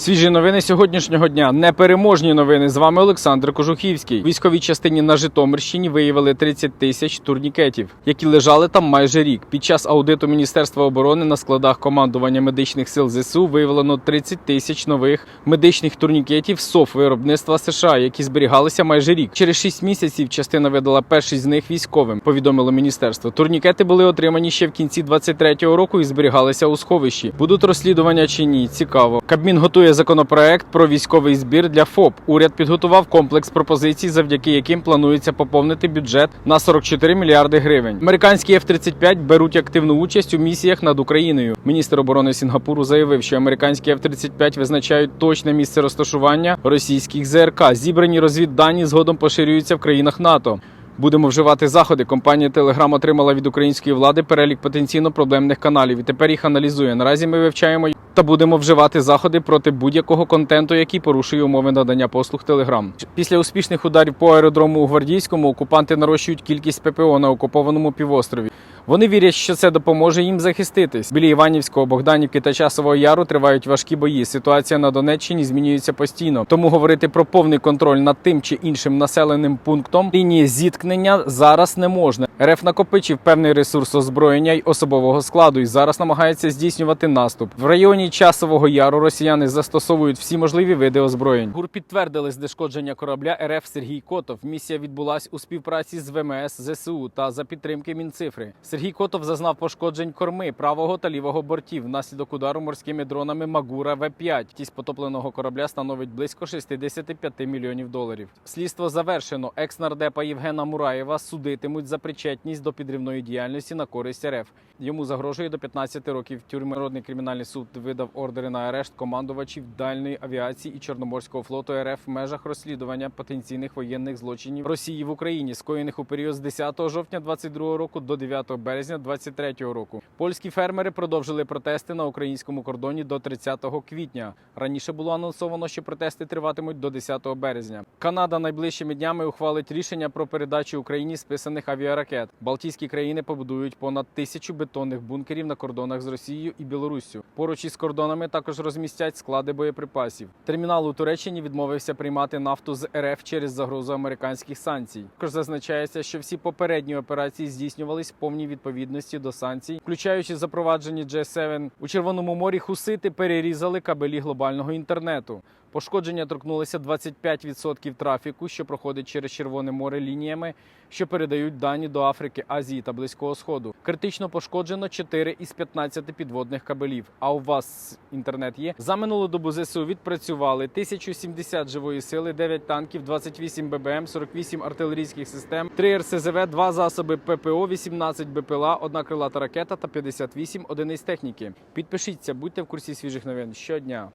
Свіжі новини сьогоднішнього дня. Непереможні новини. З вами Олександр Кожухівський. Військовій частині на Житомирщині виявили 30 тисяч турнікетів, які лежали там майже рік. Під час аудиту Міністерства оборони на складах командування медичних сил ЗСУ виявлено 30 тисяч нових медичних турнікетів СОФ виробництва США, які зберігалися майже рік. Через 6 місяців частина видала перший з них військовим. Повідомило міністерство. Турнікети були отримані ще в кінці 23-го року і зберігалися у сховищі. Будуть розслідування чи ні? Цікаво. Кабмін готує законопроект про військовий збір для ФОП. Уряд підготував комплекс пропозицій, завдяки яким планується поповнити бюджет на 44 мільярди гривень. Американські F-35 беруть активну участь у місіях над Україною. Міністр оборони Сінгапуру заявив, що американські F-35 визначають точне місце розташування російських ЗРК. Зібрані розвіддані згодом поширюються в країнах НАТО. Будемо вживати заходи. Компанія Telegram отримала від української влади перелік потенційно проблемних каналів і тепер їх аналізує. Наразі ми вивчаємо та будемо вживати заходи проти будь-якого контенту, який порушує умови надання послуг Telegram. Після успішних ударів по аеродрому у Гвардійському окупанти нарощують кількість ППО на окупованому півострові. Вони вірять, що це допоможе їм захиститись. Біля Іванівського, Богданівки та Часового Яру тривають важкі бої. Ситуація на Донеччині змінюється постійно. Тому говорити про повний контроль над тим чи іншим населеним пунктом лінії зіткнення зараз не можна. РФ накопичив певний ресурс озброєння й особового складу і зараз намагається здійснювати наступ. В районі Часового Яру росіяни застосовують всі можливі види озброєнь. ГУР підтвердили знешкодження корабля РФ Сергій Котов. Місія відбулась у співпраці з ВМС ЗСУ та за підтримки Мінцифри. Сергій Котов зазнав пошкоджень корми правого та лівого бортів внаслідок удару морськими дронами Магура В5. Тість потопленого корабля становить близько 65 мільйонів доларів. Слідство завершено. Екс-нардепа Євгена Мураєва судитимуть за причетність до підривної діяльності на користь РФ. Йому загрожує до 15 років тюрми. Народний кримінальний суд видав ордери на арешт командувачів дальної авіації і Чорноморського флоту РФ в межах розслідування потенційних воєнних злочинів Росії в Україні, скоєних у період з 10 жовтня 22 року до 9 березня 23 року. Польські фермери продовжили протести на українському кордоні до 30 квітня. Раніше було анонсовано, що протести триватимуть до 10 березня. Канада найближчими днями ухвалить рішення про передачу Україні списаних авіаракет. Балтійські країни побудують понад тисячу бетонних бункерів на кордонах з Росією і Білоруссю. Поруч із кордонами також розмістять склади боєприпасів. Термінал у Туреччині відмовився приймати нафту з РФ через загрозу американських санкцій. Також зазначається, що всі попередні операції здійснювались в повній відповідності до санкцій, включаючи запроваджені G7. у Червоному морі. Хусити перерізали кабелі глобального інтернету. Пошкодження торкнулися 25% трафіку, що проходить через Червоне море лініями, що передають дані до Африки, Азії та Близького Сходу. Критично пошкоджено 4 із 15 підводних кабелів. А у вас інтернет є? За минулу добу ЗСУ відпрацювали 1070 живої сили, 9 танків, 28 ББМ, 48 артилерійських систем, 3 РСЗВ, 2 засоби ППО, 18 БПЛА, 1 крилата ракета та 58 одиниць техніки. Підпишіться, будьте в курсі свіжих новин щодня.